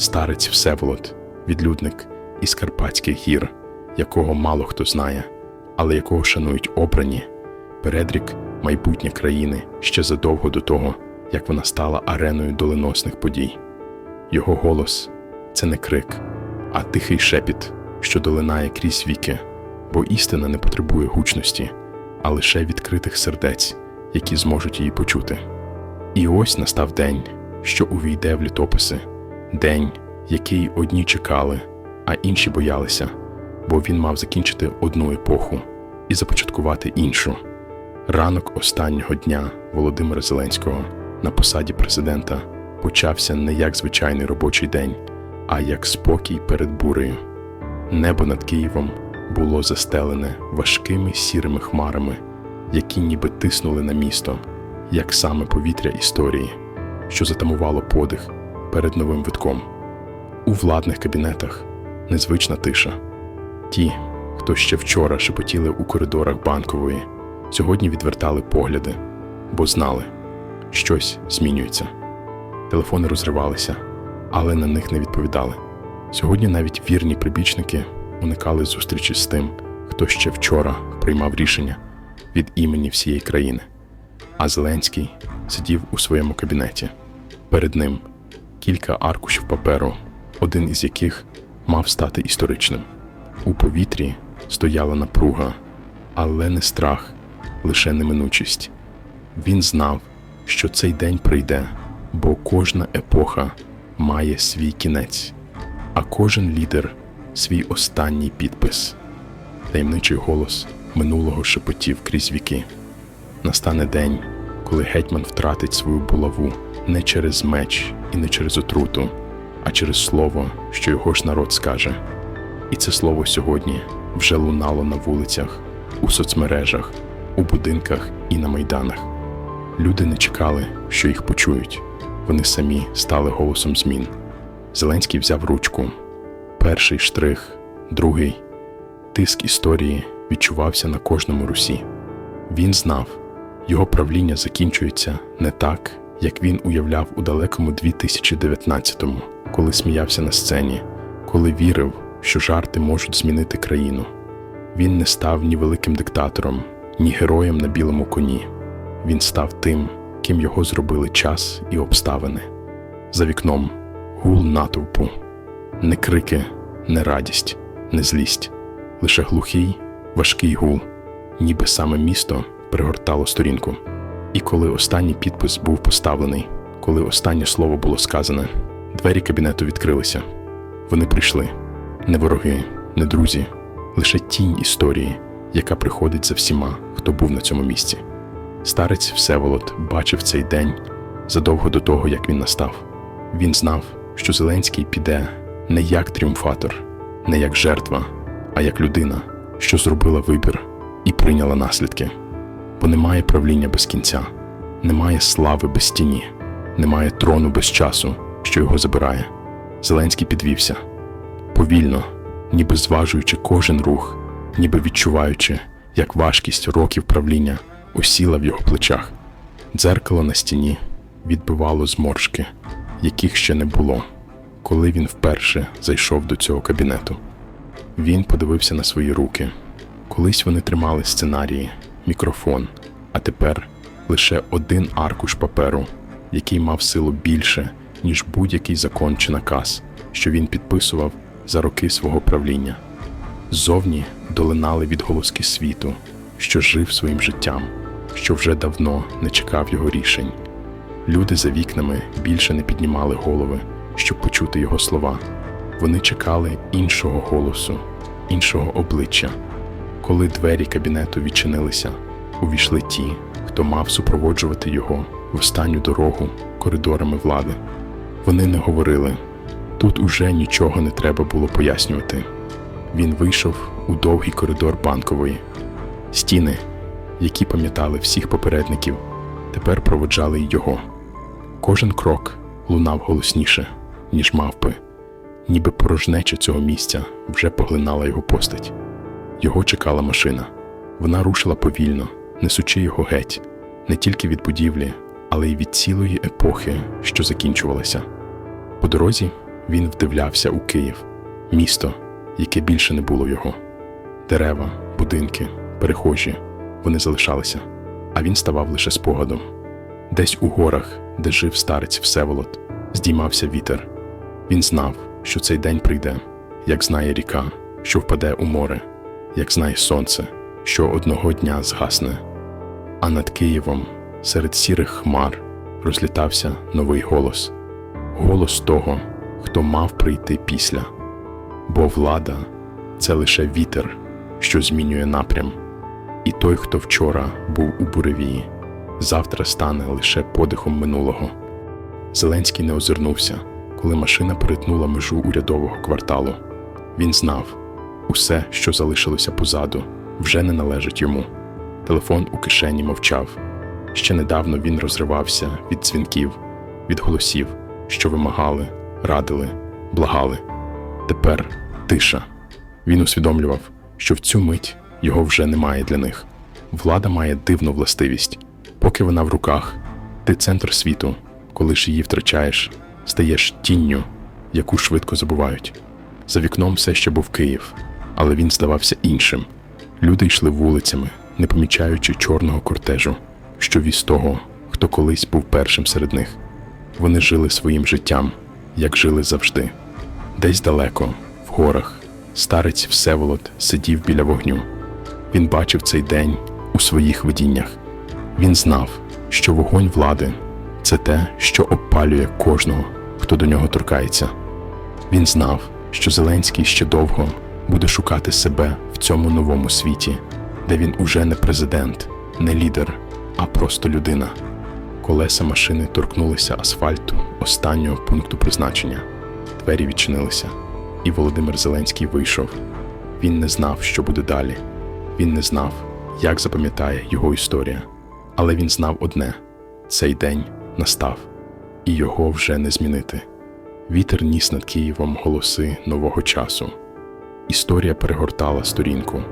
старець Всеволод, відлюдник із Карпатських гір, якого мало хто знає, але якого шанують обрані, передрік майбутнє країни ще задовго до того, як вона стала ареною доленосних подій. Його голос це не крик, а тихий шепіт, що долинає крізь віки, бо істина не потребує гучності, а лише відкритих сердець, які зможуть її почути. І ось настав день, що увійде в літописи, день, який одні чекали, а інші боялися, бо він мав закінчити одну епоху і започаткувати іншу. Ранок останнього дня Володимира Зеленського на посаді президента почався не як звичайний робочий день, а як спокій перед бурею. Небо над Києвом було застелене важкими сірими хмарами, які ніби тиснули на місто, як саме повітря історії, що затамувало подих перед новим витком. У владних кабінетах незвична тиша. Ті, хто ще вчора шепотіли у коридорах банкової, сьогодні відвертали погляди, бо знали, щось змінюється. Телефони розривалися, але на них не відповідали. Сьогодні навіть вірні прибічники уникали зустрічі з тим, хто ще вчора приймав рішення від імені всієї країни. А Зеленський сидів у своєму кабінеті. Перед ним кілька аркушів паперу, один із яких мав стати історичним. У повітрі стояла напруга, але не страх, лише неминучість. Він знав, що цей день прийде, бо кожна епоха має свій кінець, а кожен лідер свій останній підпис. Таємничий голос минулого шепотів крізь віки. Настане день, коли гетьман втратить свою булаву не через меч і не через отруту, а через слово, що його ж народ скаже. І це слово сьогодні вже лунало на вулицях, у соцмережах, у будинках і на майданах. Люди не чекали, що їх почують. Вони самі стали голосом змін. Зеленський взяв ручку. Перший штрих, другий. Тиск історії відчувався на кожному русі. Він знав, його правління закінчується не так, як він уявляв у далекому 2019-му, коли сміявся на сцені, коли вірив, що жарти можуть змінити країну. Він не став ні великим диктатором, ні героєм на білому коні. Він став тим, ким його зробили час і обставини. За вікном гул натовпу, не крики, не радість, не злість, лише глухий, важкий гул, ніби саме місто пригортало сторінку. І коли останній підпис був поставлений, коли останнє слово було сказане, двері кабінету відкрилися. Вони прийшли не вороги, не друзі, лише тінь історії, яка приходить за всіма, хто був на цьому місці. Старець Всеволод бачив цей день задовго до того, як він настав. Він знав, що Зеленський піде не як тріумфатор, не як жертва, а як людина, що зробила вибір і прийняла наслідки. Бо немає правління без кінця, немає слави без тіні, немає трону без часу, що його забирає. Зеленський підвівся повільно, ніби зважуючи кожен рух, ніби відчуваючи, як важкість років правління осіла в його плечах. Дзеркало на стіні відбивало зморшки, яких ще не було, коли він вперше зайшов до цього кабінету. Він подивився на свої руки. Колись вони тримали сценарії, мікрофон, а тепер лише один аркуш паперу, який мав силу більше, ніж будь-який закон чи наказ, що він підписував за роки свого правління. Ззовні долинали відголоски світу, що жив своїм життям, що вже давно не чекав його рішень. Люди за вікнами більше не піднімали голови, щоб почути його слова. Вони чекали іншого голосу, іншого обличчя. Коли двері кабінету відчинилися, увійшли ті, хто мав супроводжувати його в останню дорогу коридорами влади. Вони не говорили. Тут уже нічого не треба було пояснювати. Він вийшов у довгий коридор банкової. Стіни, які пам'ятали всіх попередників, тепер проводжали й його. Кожен крок лунав голосніше, ніж мавпи, ніби порожнеча цього місця вже поглинала його постать. Його чекала машина. Вона рушила повільно, несучи його геть, не тільки від будівлі, але й від цілої епохи, що закінчувалася. По дорозі Він вдивлявся у Київ, місто, яке більше не було його. Дерева, будинки, перехожі вони залишалися, а він ставав лише спогадом. Десь у горах, де жив старець Всеволод, здіймався вітер. Він знав, що цей день прийде, як знає ріка, що впаде у море, як знає сонце, що одного дня згасне. А над Києвом, серед сірих хмар, розлітався новий голос голос того, хто мав прийти після. Бо влада це лише вітер, що змінює напрям, і той, хто вчора був у буревії, завтра стане лише подихом минулого. Зеленський не озирнувся, коли машина перетнула межу урядового кварталу. Він знав, усе, що залишилося позаду, вже не належить йому. Телефон у кишені мовчав. Ще недавно він розривався від дзвінків, від голосів, що вимагали, радили, благали. Тепер тиша. Він усвідомлював, що в цю мить його вже немає для них. Влада має дивну властивість. Поки вона в руках, ти центр світу, коли ж її втрачаєш, стаєш тінню, яку швидко забувають. За вікном все ще був Київ, але він здавався іншим. Люди йшли вулицями, не помічаючи чорного кортежу, що віз того, хто колись був першим серед них. Вони жили своїм життям, як жили завжди. Десь далеко, в горах, старець Всеволод сидів біля вогню. Він бачив цей день у своїх видіннях. Він знав, що вогонь влади це те, що обпалює кожного, хто до нього торкається. Він знав, що Зеленський ще довго буде шукати себе в цьому новому світі, де він уже не президент, не лідер, а просто людина. Колеса машини торкнулися асфальту останнього пункту призначення. Двері відчинилися, і Володимир Зеленський вийшов. Він не знав, що буде далі. Він не знав, як запам'ятає його історія. Але він знав одне: цей день настав, і його вже не змінити. Вітер ніс над Києвом голоси нового часу. Історія перегортала сторінку,